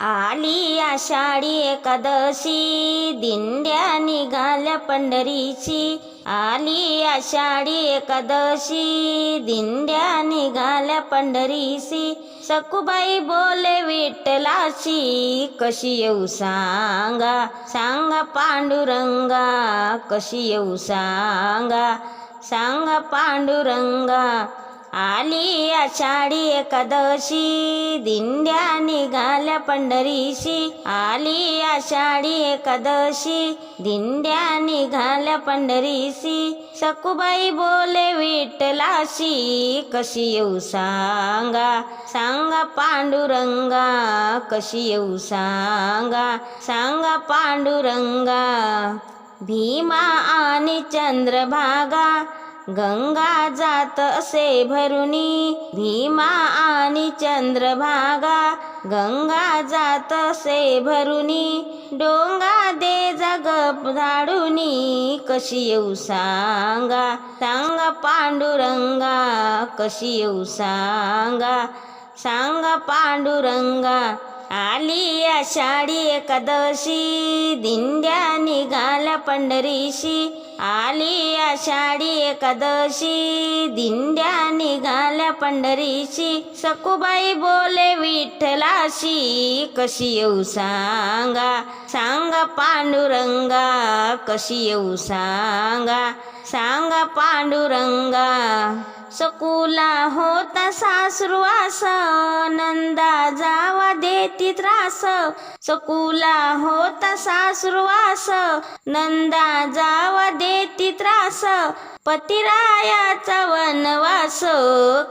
आली आषाढी एकादशी. दिंड्या निघाल्या पंढरीची. आली आषाढी एकादशी. दिंड्या निघाल्या पंढरीची. सकुबाई बोले विठ्ठलाशी कशी येऊ सांगा? सांगा पांडुरंगा कशी येऊ सांगा? सांगा पांडुरंगा आली आषाढी एकादशी दिंड्या निघाल्या पंढरीशी. आली आषाढी एकादशी दिंड्या निघाल्या पंढरीशी. सकुबाई बोले विठ्ठलाशी कशी येऊ सांगा? सांगा पांडुरंगा कशी येऊ सांगा? सांगा पांडुरंगा भीमा आणि चंद्रभागा गंगा जात असे भरुनी भीमा आणि चंद्रभागा. गंगा जात असे भरुनी डोंगा दे जगप झाडुनी. कशी येऊ सांगा सांगा पांडुरंगा कशी येऊ सांगा. सांगा पांडुरंगा आली आषाढी एकादशी. दिंड्या निघाल्या पंढरीशी. आली आषाढी एकादशी. दिंड्या निघाल्या पंढरीशी. सकुबाई बोले विठ्ठलाशी कशी येऊ सांगा? सांगा पांडुरंगा कशी येऊ सांगा? सांगा पांडुरंगा. सकुला होता सासुरवास नंदा जा देती त्रास सकुला होता सासुरवास नंदा जावा देती त्रास पतिरायाचा वनवास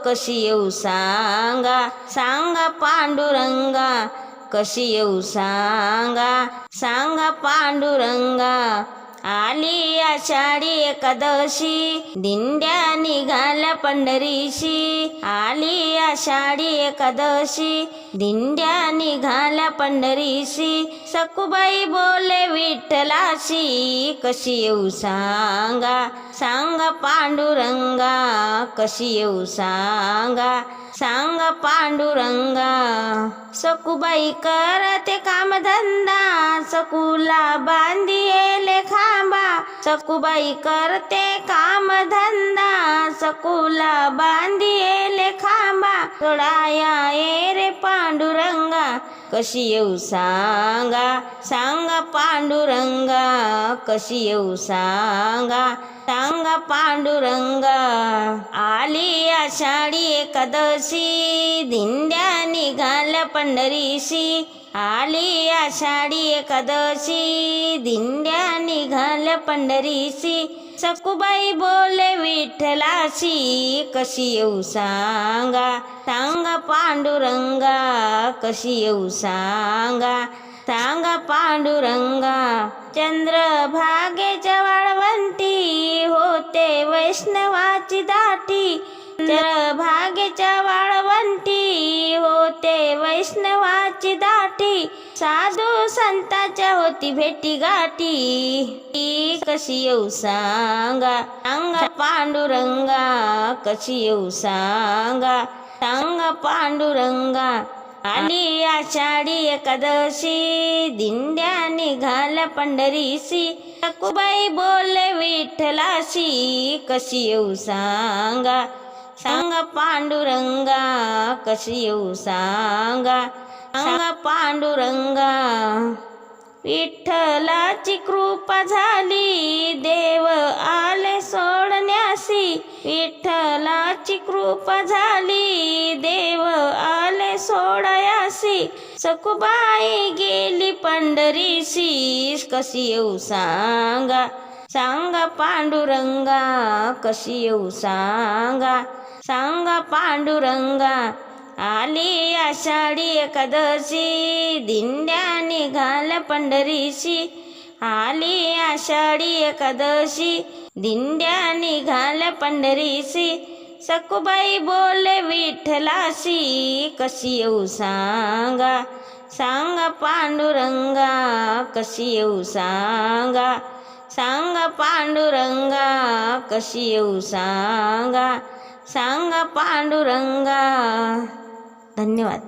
कशी येऊ सांगा सांगा पांडुरंगा कशी येऊ सांगा सांगा पांडुरंगा. आली आषाढी एकादशी दिंड्या निघाल्या पंढरीशी. आली आषाढी एकादशी दिंड्या निघाल्या पंढरीशी. सकुबाई बोले विठ्ठलाशी कशी येऊ सांगा? सांगा पांडुरंगा कशी येऊ सांगा? सांगा पांडुरंगा. सकुबाई करते कामधंदा सकुला बांधिले खांबा. सकुबाई करते कामधंदा सकुला बांधी सोडाया ये रे पांडुरंगा. कशी येऊ सांगा सांगा पांडुरंगा. कशी येऊ सांगा सांगा पांडुरंगा. आली आषाढी एकादशी दिंड्या निघाल्या पंढरीशी. आली आषाढी एकादशी दिंड्या निघाल्या पंढरीशी. सकुबाई बोले विठ्ठला कशी येऊ सांगा. सांगा पांडुरंगा कशी येऊ सांगा. सांगा पांडुरंगा चंद्रभागेच्या वाळवंटी होते वैष्णवाची दाटी. चंद्रभागेच्या वाळ वैष्णवाची दाटी साधू संताच्या होती भेटी गाठी. ती कशी येऊ सांगा सांगा पांडुरंगा कशी येऊ सांगा सांगा पांडुरंगा. आली आषाढी एकादशी दिंड्या निघाल्या पंढरीशी. कुबाई बोल विठ्ठलाशी कशी येऊ सांगा सांगा पांडुरंगा कशी येऊ सांगा? सांगा पांडुरंगा विठ्ठलाची कृपा झाली देव आले सोडण्यासी. विठ्ठलाची कृपा झाली देव आले सोडयासी. सकुबाई गेली पंढरीशी कशी येऊ सांगा? सांगा पांडुरंगा कशी येऊ सांगा? सांगा पांडुरंगा आली आषाढी एकादशी दिंड्या निघाल्या पंढरीशी. आली आषाढी एकादशी दिंड्या निघाल्या पंढरीशी. सकुबाई बोले विठ्ठलाशी कशी येऊ सांगा? सांगा पांडुरंगा कशी येऊ सांगा? सांगा पांडुरंगा कशी येऊ सांगा? सांगा पांडुरंगा. धन्यवाद.